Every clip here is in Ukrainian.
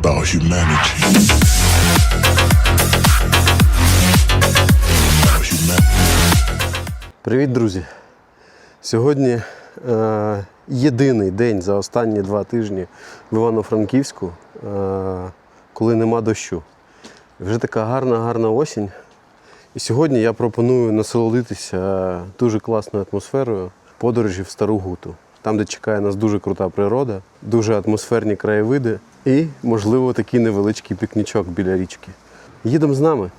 about humanity. Привіт, друзі! Сьогодні е, єдиний день за останні два тижні в Івано-Франківську, е, коли нема дощу. Вже така гарна, гарна осінь. І сьогодні я пропоную насолодитися дуже класною атмосферою подорожі в Стару Гуту. Там, де чекає нас дуже крута природа, дуже атмосферні краєвиди і, можливо, такий невеличкий пікнічок біля річки. Їдемо з нами.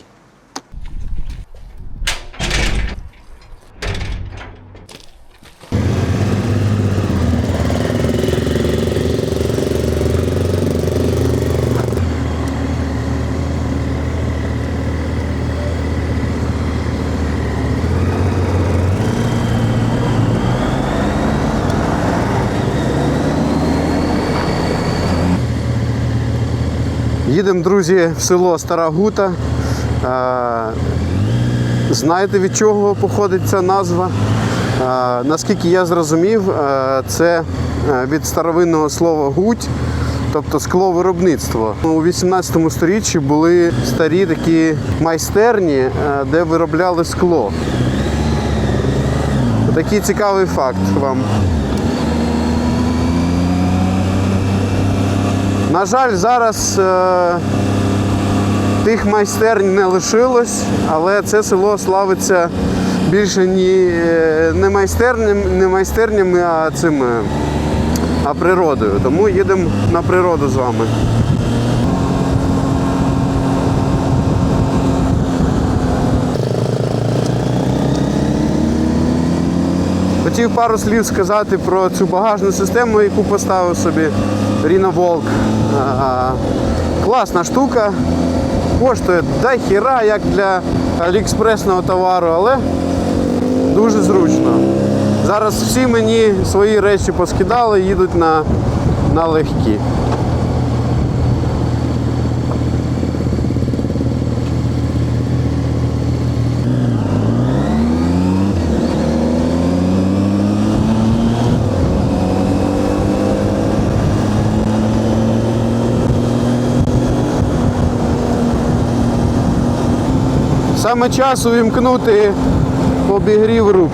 Їдемо, друзі, в село Стара Гута. Знаєте, від чого походить ця назва? Наскільки я зрозумів, це е, від старовинного слова гуть, тобто скловиробництво. У 18 сторіччі були старі такі майстерні, е, де виробляли скло. Такий цікавий факт вам. На жаль, зараз е, тих майстерень не лишилось, але це село славиться більше ні, е, не, майстернями, не майстернями, а цими, а природою. Тому їдемо на природу з вами. Хотів пару слів сказати про цю багажну систему, яку поставив собі Rino Волк. Класна штука. Коштує до хіра, як для аліекспресного товару, але дуже зручно. Зараз всі мені свої речі поскидали, їдуть на, на легкі. Саме час увімкнути обігрів рук.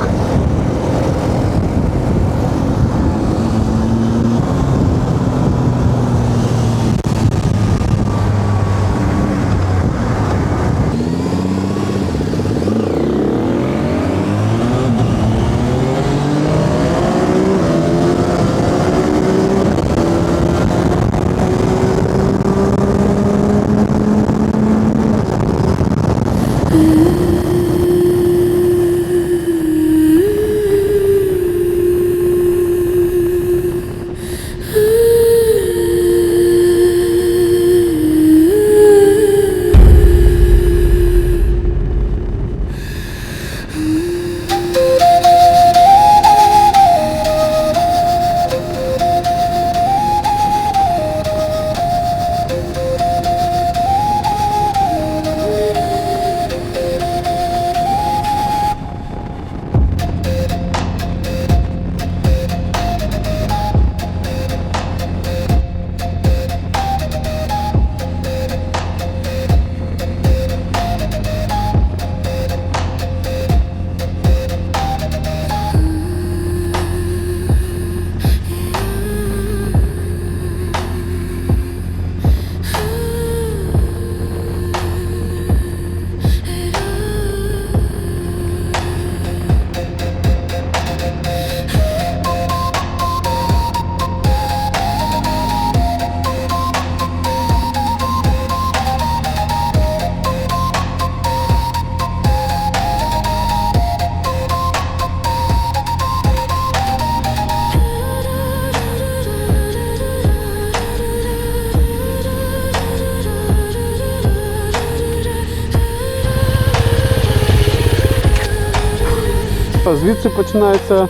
Звідси починається,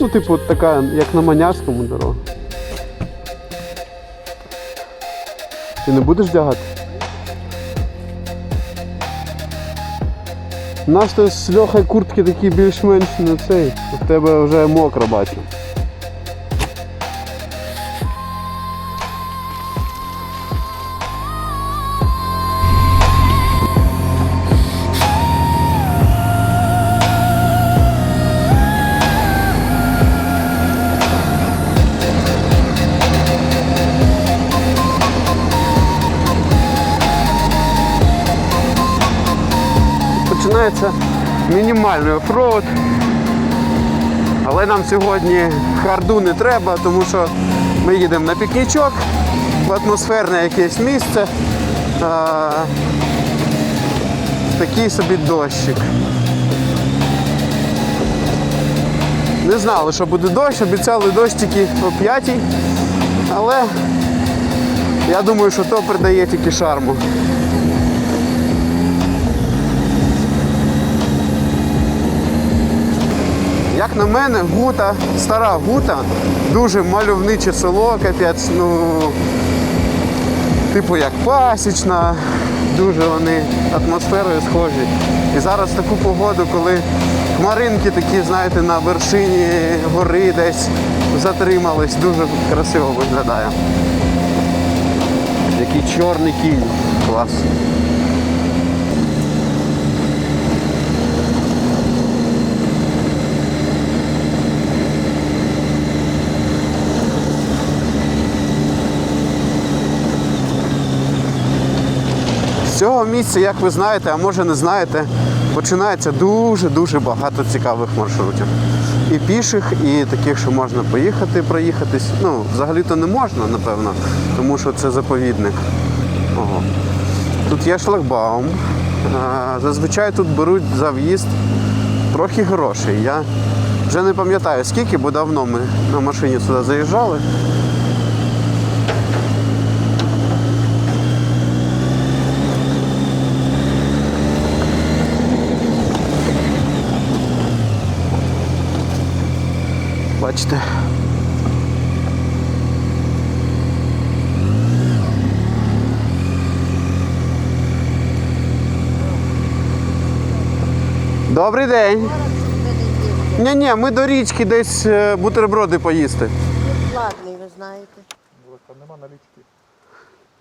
ну, типу, така, як на Манярському дорога. Ти не будеш вдягати? У нас то з льохай куртки такі більш-менш не цей. У тебе вже мокро бачу. Починається мінімальний оффроуд. Але нам сьогодні харду не треба, тому що ми їдемо на пікнічок в атмосферне якесь місце. А, такий собі дощик. Не знали, що буде дощ, обіцяли дощ тільки о 5, але я думаю, що то придає тільки шарму. Як на мене, гута, стара гута, дуже мальовниче село, капець, ну, типу як пасічна, дуже вони атмосферою схожі. І зараз таку погоду, коли хмаринки такі, знаєте, на вершині гори десь затримались, дуже красиво виглядає. Який чорний кінь. Клас. Цього місця, як ви знаєте, а може не знаєте, починається дуже-дуже багато цікавих маршрутів. І піших, і таких, що можна поїхати, проїхатись. Ну, взагалі-то не можна, напевно, тому що це заповідник. Ого. Тут є шлагбаум. Зазвичай тут беруть за в'їзд трохи грошей. Я вже не пам'ятаю скільки, бо давно ми на машині сюди заїжджали. Бачите. Добрий день. Ні, ні, ми до річки десь е, бутерброди поїсти. Ладний, ви знаєте.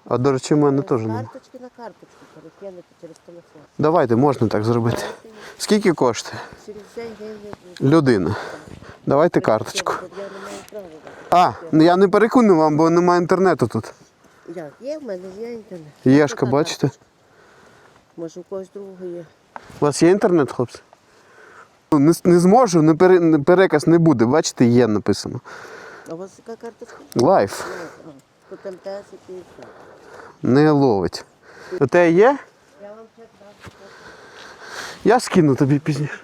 А до речі, в мене теж немає. Карточки на карточку перекинути через телефон. Давайте, можна так зробити. Скільки коштує? Через день гривень Людина. Давайте карточку. я не маю права. А, ну я не перекину вам, бо немає інтернету тут. Як? Є в мене, є інтернет. Єшка, бачите? Може у когось другого є. У вас є інтернет, хлопці? Ну, Не, не зможу, не пере, не- переказ не буде. Бачите, є написано. А у вас яка карточка? Лайф І все. не ловить. У тебе є? Я вам чек дам. Я скину тобі пізніше.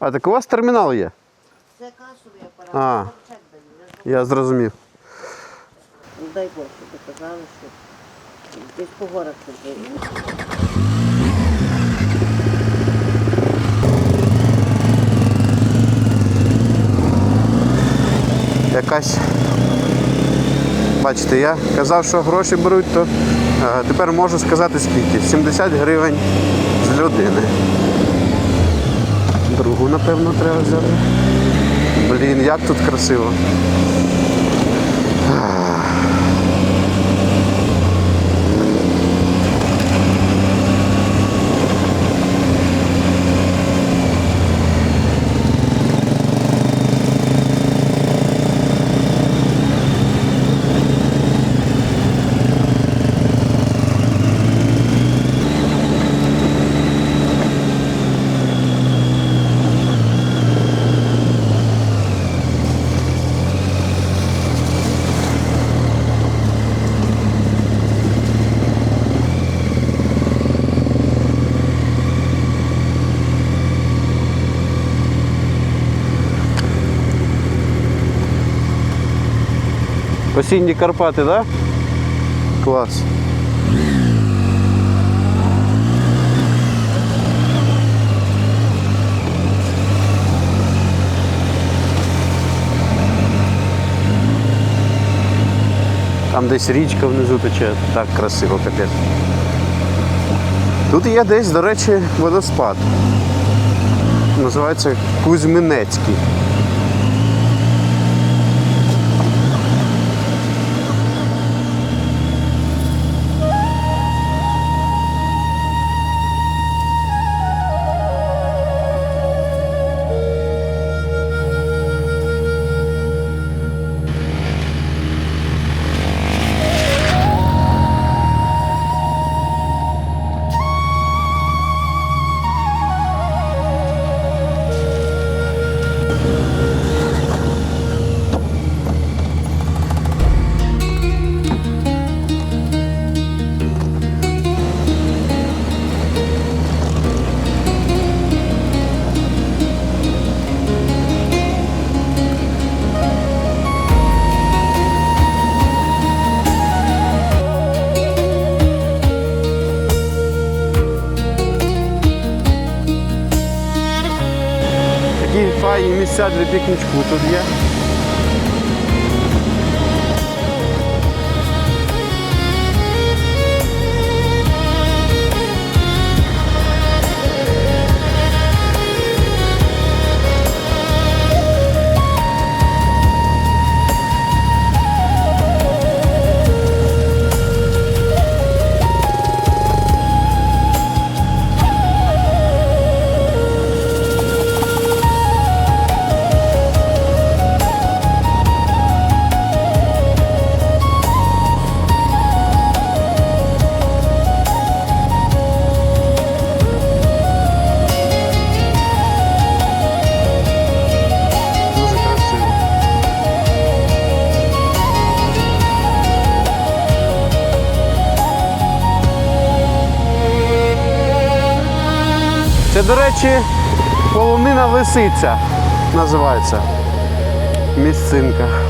А так у вас термінал є? Це касовий апарат, А. я вам чек даю. Я ж- Я зрозумів. Ну, дай Бог, щоб ви казали, що десь по горах це було. Якась. Бачите, я казав, що гроші беруть, то е, тепер можу сказати скільки. 70 гривень з людини. Другу, напевно, треба взяти. Блін, як тут красиво. Осінні Карпати, так? Да? Клас. Там десь річка внизу тече, так красиво капець. Тут є десь, до речі, водоспад. Називається Кузьминецький. Такі файні місця для пікнічку тут до речі, полонина лисиця називається. Місцинка.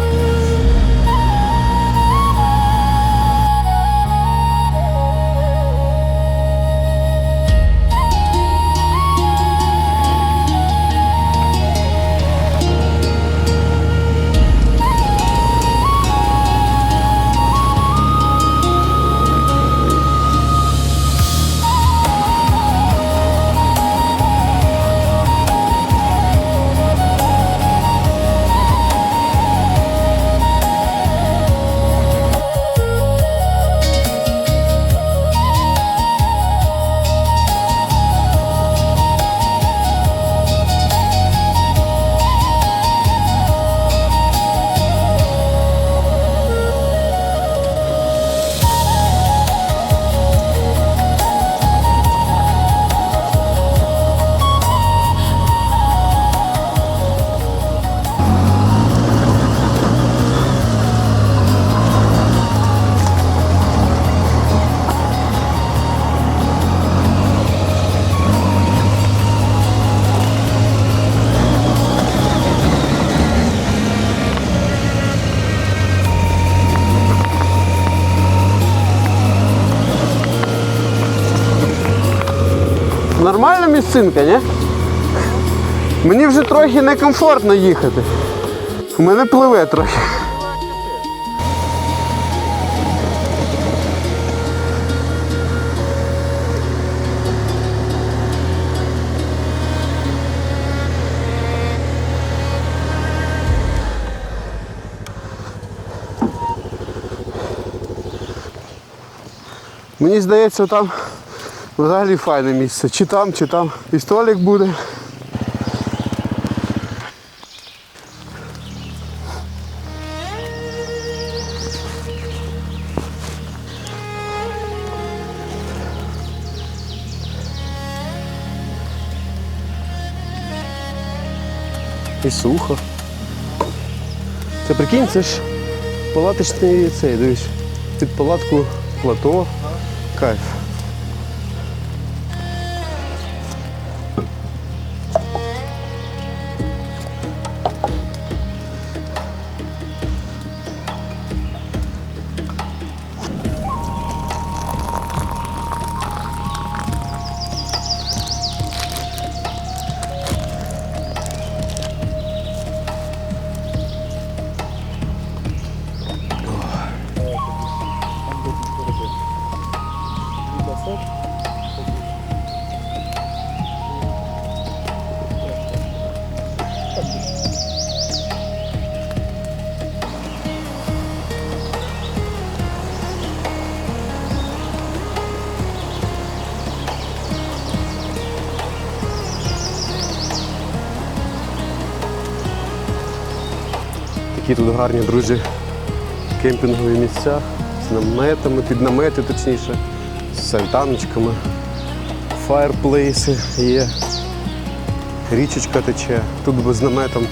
Місцинка, ні? Мені вже трохи некомфортно їхати. У мене пливе трохи. Мені здається, там взагалі файне місце. Чи там, чи там і столик буде. І сухо. Це прикинь, це ж палаточний цей, дивись. Під палатку плато. Кайф. Такі тут гарні, друзі, кемпінгові місця з наметами, під намети точніше, з альтаночками, фаєрплейси є, річечка тече, тут би з наметом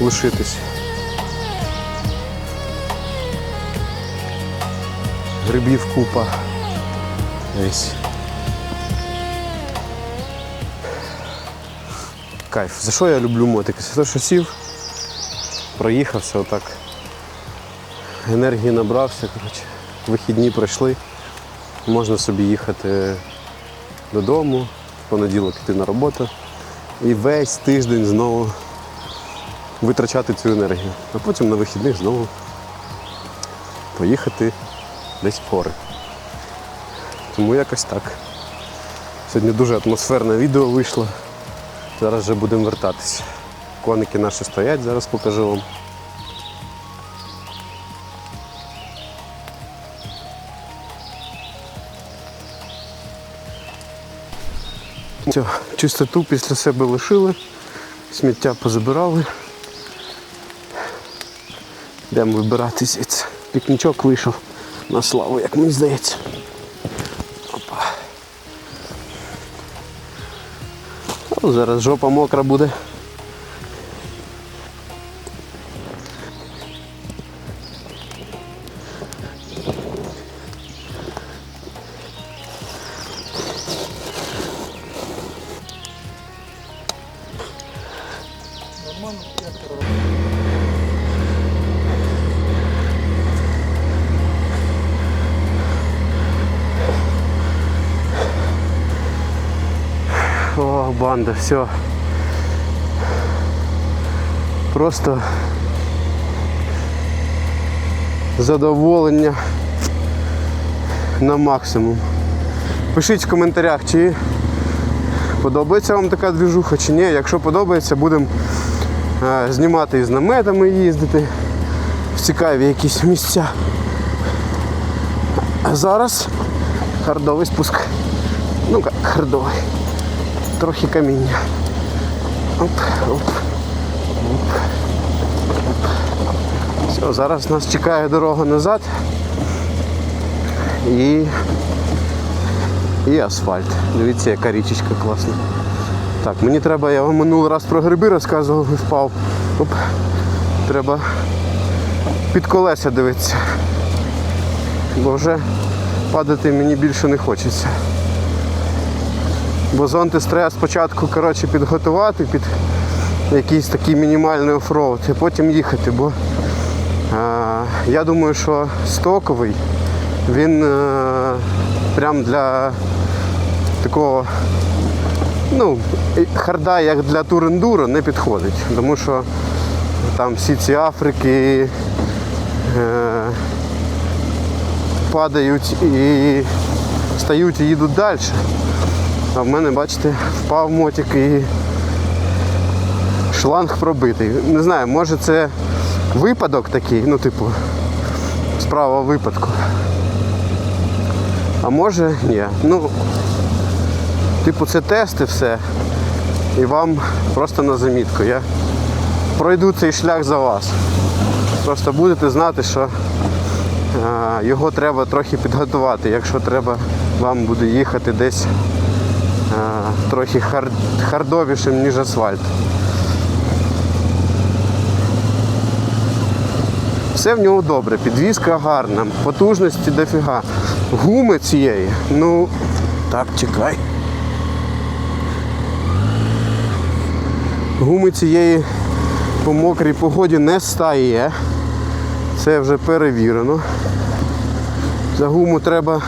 лишитись. Грибів купа. Ось. Кайф. За що я люблю мотики? За те, що сів, проїхався отак. Енергії набрався, коротше. Вихідні пройшли. Можна собі їхати додому, в понеділок йти на роботу і весь тиждень знову витрачати цю енергію. А потім на вихідних знову поїхати десь в гори. Тому якось так. Сьогодні дуже атмосферне відео вийшло. Зараз вже будемо вертатися. Коники наші стоять, зараз покажу вам. Все, чистоту після себе лишили, сміття позабирали. Йдемо вибирати. Пікнічок вийшов на славу, як мені здається. Опа. О, зараз жопа мокра буде. О, банда, все. Просто задоволення на максимум. Пишіть в коментарях, чи подобається вам така двіжуха, чи ні. Якщо подобається, будемо е, знімати із наметами їздити в цікаві якісь місця. А зараз хардовий спуск. Ну як хардовий трохи каміння. Оп, оп, оп, оп. Все, зараз нас чекає дорога назад і, і асфальт. Дивіться, яка річечка класна. Так, мені треба, я вам минулий раз про гриби розказував і впав. Оп. Треба під колеса дивитися. Бо вже падати мені більше не хочеться. Бо зонтис треба спочатку коротше, підготувати під якийсь такий мінімальний оффроуд і потім їхати. Бо а, я думаю, що стоковий він е, прям для такого ну, харда, як для турендуро, не підходить. Тому що там всі ці Африки е, падають і стають і їдуть далі. А в мене, бачите, впав мотик і шланг пробитий. Не знаю, може це випадок такий, ну, типу, справа випадку. А може ні. Ну, типу, це тест і все. І вам просто на замітку. Я пройду цей шлях за вас. Просто будете знати, що а, його треба трохи підготувати, якщо треба вам буде їхати десь трохи хар... хардовішим, ніж асфальт. Все в нього добре, підвізка гарна, потужності дофіга. Гуми цієї, ну, так, чекай. Гуми цієї по мокрій погоді не стає. Це вже перевірено. За гуму треба,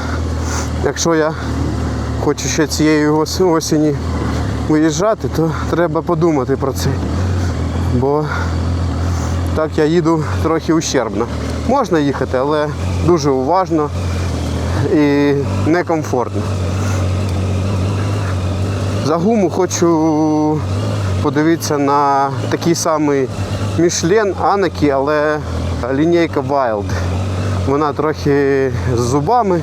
якщо я хочу ще цієї осені виїжджати, то треба подумати про це. Бо так я їду трохи ущербно. Можна їхати, але дуже уважно і некомфортно. За гуму хочу подивитися на такий самий Мішлен Анакі, але лінійка Wild. Вона трохи з зубами.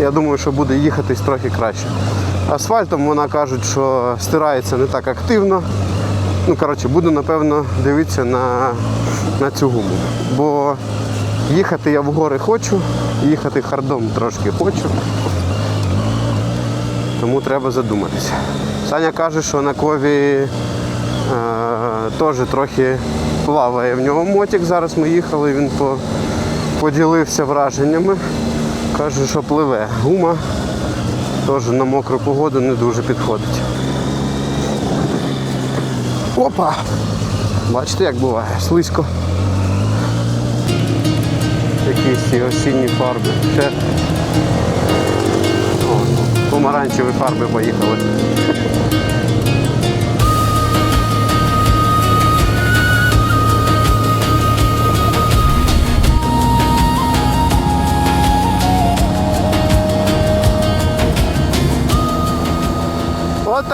Я думаю, що буде їхатись трохи краще. Асфальтом вона кажуть, що стирається не так активно. Ну, коротше, буду, напевно, дивитися на, на цю гуму. Бо їхати я в гори хочу, їхати хардом трошки хочу. Тому треба задуматися. Саня каже, що на кові е, теж трохи плаває в нього мотик. Зараз ми їхали, він по, поділився враженнями. Каже, що пливе. Гума теж на мокру погоду не дуже підходить. Опа! Бачите, як буває, слизько. Якісь ці осінні фарби. Ще помаранчеві фарби поїхали.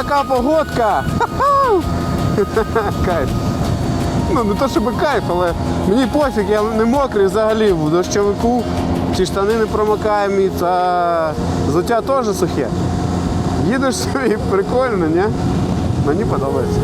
Така погодка! Кайф. Ну, не то щоб кайф, але мені пофіг, я не мокрий взагалі в дощовику, ці штани не промокаємі, та взуття теж сухе. Їдеш собі прикольно, ні? Мені подобається.